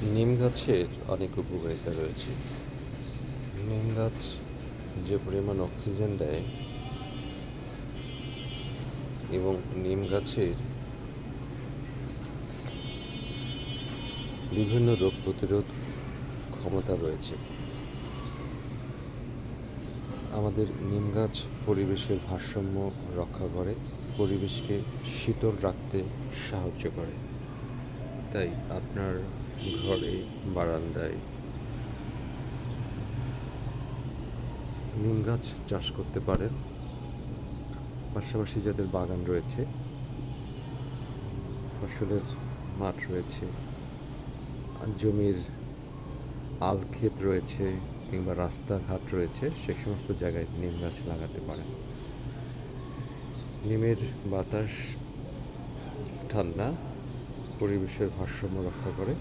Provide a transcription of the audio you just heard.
নিম গাছের অনেক উপকারিতা রয়েছে। নিম গাছ যে পরিমাণ অক্সিজেন দেয় এবং নিম গাছের বিভিন্ন রোগ প্রতিরোধ ক্ষমতা রয়েছে। আমাদের নিম গাছ পরিবেশের ভারসাম্য রক্ষা করে, পরিবেশকে শীতল রাখতে সাহায্য করে। তাই আপনার ঘরে, বারান্দায়। নিম গাছ চাষ করতে পারেন। পাশাপাশি যাদের বাগান রয়েছে, ফসলের মাঠ রয়েছে, জমির আল ক্ষেত রয়েছে কিংবা রাস্তাঘাট রয়েছে, সে সমস্ত জায়গায় নিম গাছ লাগাতে পারেন। নিমের বাতাস ঠান্ডা, পরিবেশের ভারসাম্য রক্ষা করে।